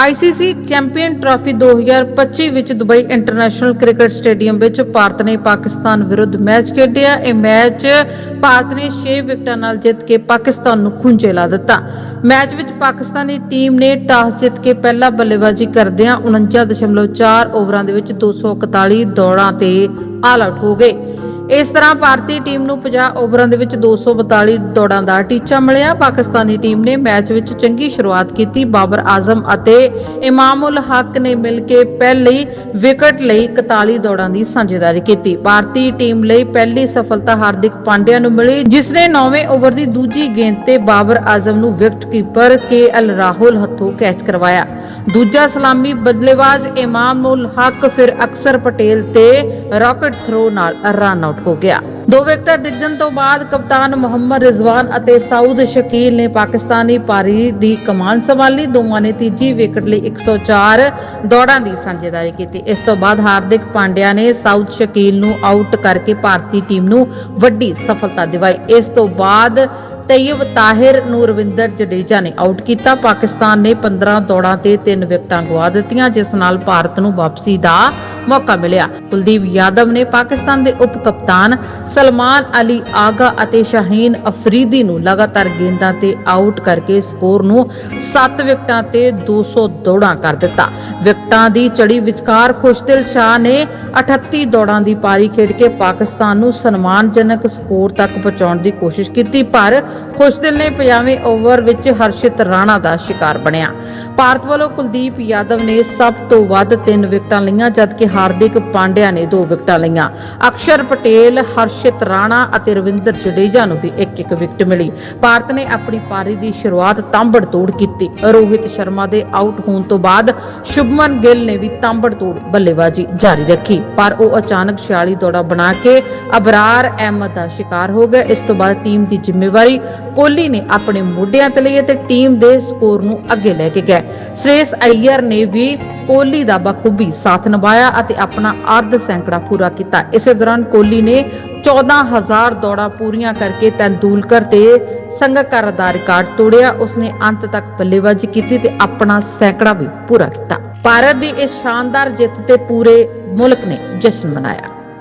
ICC champion trophy 2025 ਵਿੱਚ Dubai international cricket stadium ਵਿੱਚ ਭਾਰਤ ਨੇ ਪਾਕਿਸਤਾਨ ਵਿਰੁੱਧ ਮੈਚ ਖੇਡਿਆ। ਇਹ ਮੈਚ ਭਾਰਤ ਨੇ 6 ਵਿਕਟਾਂ ਨਾਲ ਜਿੱਤ ਕੇ ਪਾਕਿਸਤਾਨ ਨੂੰ ਖੁੰਝੇ ਲਾ ਦਿੱਤਾ। ਮੈਚ ਵਿੱਚ ਪਾਕਿਸਤਾਨੀ ਟੀਮ ਨੇ ਟਾਸ ਜਿੱਤ ਕੇ ਪਹਿਲਾ ਬੱਲੇਬਾਜ਼ੀ ਕਰਦਿਆਂ 49.4 ਓਵਰਾਂ ਦੇ ਵਿੱਚ 241 ਦੌੜਾਂ ਤੇ ਆਲ ਆਊਟ ਹੋ ਗਏ। ਇਸ ਤਰ੍ਹਾਂ ਭਾਰਤੀ ਟੀਮ ਨੂੰ 50 ਓਵਰਾਂ ਦੇ ਵਿੱਚ 242 ਦੌੜਾਂ ਦਾ ਟੀਚਾ ਮਿਲਿਆ। ਪਾਕਿਸਤਾਨੀ ਟੀਮ ਨੇ ਮੈਚ ਵਿੱਚ ਚੰਗੀ ਸ਼ੁਰੂਆਤ ਕੀਤੀ। ਬਾਬਰ ਆਜ਼ਮ ਅਤੇ ਇਮਾਮੁਲ ਹਕ ਨੇ ਮਿਲ ਕੇ ਪਹਿਲੀ ਵਿਕਟ ਲਈ 41 ਦੌੜਾਂ ਦੀ ਸਾਂਝੇਦਾਰੀ ਕੀਤੀ। ਭਾਰਤੀ ਟੀਮ ਲਈ ਪਹਿਲੀ ਸਫਲਤਾ ਹਾਰਦਿਕ ਪਾਂਡਿਆ ਨੂੰ ਮਿਲੀ, ਜਿਸ ਨੇ 9ਵੇਂ ਓਵਰ ਦੀ ਦੂਜੀ ਗੇਂਦ ਤੇ ਬਾਬਰ ਆਜ਼ਮ ਨੂੰ wicket keeper K L Rahul ਹੱਥੋਂ ਕੈਚ ਕਰਵਾਇਆ। ਦੂਜਾ ਸਲਾਮੀ ਬਦਲੇਬਾਜ਼ ਇਮਾਮੁਲ ਹਕ ਫਿਰ ਅਕਸਰ ਪਟੇਲ ਤੇ ਰਾਕਟ ਥਰੋ ਨਾਲ ਰਨ ਆਊਟ ਹੋ ਗਿਆ। ਦੋ ਵਿਕਟਾਂ ਡਿੱਗਣ ਤੋਂ ਬਾਅਦ ਕਪਤਾਨ ਮੁਹੰਮਦ ਰਿਜ਼ਵਾਨ ਅਤੇ ਸਾਊਦ ਸ਼ਕੀਲ ਨੇ ਪਾਕਿਸਤਾਨੀ ਪਾਰੀ ਦੀ ਕਮਾਨ ਸੰਭਾਲੀ। ਦੋਵਾਂ ਨੇ ਤੀਜੀ ਵਿਕਟ ਲਈ 104 ਦੌੜਾਂ ਦੀ ਸਾਂਝੇਦਾਰੀ ਕੀਤੀ। ਇਸ ਤੋਂ ਬਾਅਦ ਹਾਰਦਿਕ ਪਾਂਡਿਆ ਨੇ ਸਾਊਦ ਸ਼ਕੀਲ ਨੂੰ ਆਊਟ ਕਰਕੇ ਭਾਰਤੀ ਟੀਮ ਨੂੰ ਵੱਡੀ ਸਫਲਤਾ ਦਿਵਾਈ। ਇਸ ਤੋਂ ਬਾਅਦ ਤੈਯਬ ਤਾਹਿਰ ਨੂੰ ਰਵਿੰਦਰ ਜਡੇਜਾ ਨੇ ਆਊਟ ਕੀਤਾ। ਪਾਕਿਸਤਾਨ ਨੇ 15 ਦੌੜਾਂ ਤੇ 3 ਵਿਕਟਾਂ ਗਵਾ ਦਿੱਤੀਆਂ, ਜਿਸ ਨਾਲ ਭਾਰਤ ਨੂੰ ਵਾਪਸੀ ਦਾ ਮੌਕਾ ਮਿਲਿਆ। ਕੁਲਦੀਪ ਯਾਦਵ ਨੇ ਪਾਕਿਸਤਾਨ ਦੇ ਉਪ ਕਪਤਾਨ ਸਲਮਾਨ ਅਲੀ, ਆਗਾ ਅਤੇ ਸ਼ਾਹੀਨ ਅਫਰੀਦੀ ਨੂੰ ਲਗਾਤਾਰ ਗੇਂਦਾਂ ਤੇ ਆਊਟ ਕਰਕੇ ਸਕੋਰ ਨੂੰ 7 ਵਿਕਟਾਂ ਤੇ 200 ਦੌੜਾਂ ਕਰ ਦਿੱਤਾ। ਵਿਕਟਾਂ ਦੀ ਚੜੀ ਵਿਚਕਾਰ ਖੁਸ਼ਦਿਲ ਸ਼ਾਹ ਨੇ 38 ਦੌੜਾਂ ਦੀ ਪਾਰੀ ਖੇਡ ਕੇ ਪਾਕਿਸਤਾਨ ਨੂੰ ਸਨਮਾਨਜਨਕ ਸਕੋਰ ਤੱਕ ਪਹੁੰਚਾਉਣ ਦੀ ਕੋਸ਼ਿਸ਼ ਕੀਤੀ, ਪਰ ਖੁਸ਼ਦਿਲ ਨੇ 50ਵੇਂ ਓਵਰ ਵਿੱਚ ਹਰਸ਼ਿਤ ਰਾਣਾ ਦਾ ਸ਼ਿਕਾਰ ਬਣਿਆ। ਭਾਰਤ ਵੱਲੋਂ ਕੁਲਦੀਪ ਯਾਦਵ ਨੇ ਸਭ ਤੋਂ ਵੱਧ 3 ਵਿਕਟਾਂ ਲਈਆਂ, ਜਦਕਿ ਹਾਰਦਿਕ ਪਾਂਡਿਆ ਨੇ 2 ਵਿਕਟਾਂ ਲਈਆਂ। ਅਕਸ਼ਰ ਪਟੇਲ, ਹਰਸ਼ਿਤ ਰਾਣਾ ਅਤੇ ਰਵਿੰਦਰ ਜਡੇਜਾ ਨੂੰ ਵੀ ਇੱਕ ਇੱਕ ਵਿਕਟ ਮਿਲੀ। ਭਾਰਤ ਨੇ ਆਪਣੀ ਪਾਰੀ ਦੀ ਸ਼ੁਰੂਆਤ ਤਾਂਬੜ ਤੋੜ ਕੀਤੀ। ਰੋਹਿਤ ਸ਼ਰਮਾ ਦੇ ਆਊਟ ਹੋਣ ਤੋਂ ਬਾਅਦ ਸ਼ੁਭਮਨ ਗਿੱਲ ਨੇ ਵੀ ਤਾਂਬੜ ਤੋੜ ਬੱਲੇਬਾਜ਼ੀ ਜਾਰੀ ਰੱਖੀ। ਪਰ ਉਹ ਅਚਾਨਕ 46 ਦੌੜਾ ਬਣਾ ਕੇ ਅਬਰਾਰ ਅਹਿਮਦ ਦਾ ਸ਼ਿਕਾਰ ਹੋ ਗਿਆ। ਇਸ ਤੋਂ ਬਾਅਦ ਟੀਮ ਦੀ ਜ਼ਿੰਮੇਵਾਰੀ ਕੋਹਲੀ ਨੇ ਆਪਣੇ ਮੋਢਿਆਂ ਤੇ ਲਈ ਅਤੇ ਟੀਮ ਦੇ ਸਕੋਰ ਨੂੰ ਅੱਗੇ ਲੈ ਕੇ ਗਏ। ਸ੍ਰੇਸ ਅਈਅਰ ਨੇ ਵੀ ਕੋਹਲੀ ਦਾ ਬਖੂਬੀ ਸਾਥ ਨਿਭਾਇਆ ਅਤੇ ਆਪਣਾ ਅਰਧ ਸੈਂਕੜਾ ਪੂਰਾ ਕੀਤਾ। ਇਸੇ ਦੌਰਾਨ ਕੋਹਲੀ ਨੇ 14000 ਦੌੜਾਂ ਪੂਰੀਆਂ ਕਰਕੇ ਤੈਂਦੂਲਕਰ ਤੇ ਸੰਗਕਾਰਾ ਦਾ ਰਿਕਾਰਡ ਤੋੜਿਆ। ਉਸਨੇ ਅੰਤ ਤੱਕ ਬੱਲੇਬਾਜ਼ੀ ਕੀਤੀ ਤੇ ਆਪਣਾ ਸੈਂਕੜਾ ਵੀ ਪੂਰਾ ਕੀਤਾ। ਭਾਰਤ ਦੀ ਇਸ ਸ਼ਾਨਦਾਰ ਜਿੱਤ ਤੇ ਪੂਰੇ ਮੁਲਕ ਨੇ ਜਸ਼ਨ ਮਨਾਇਆ।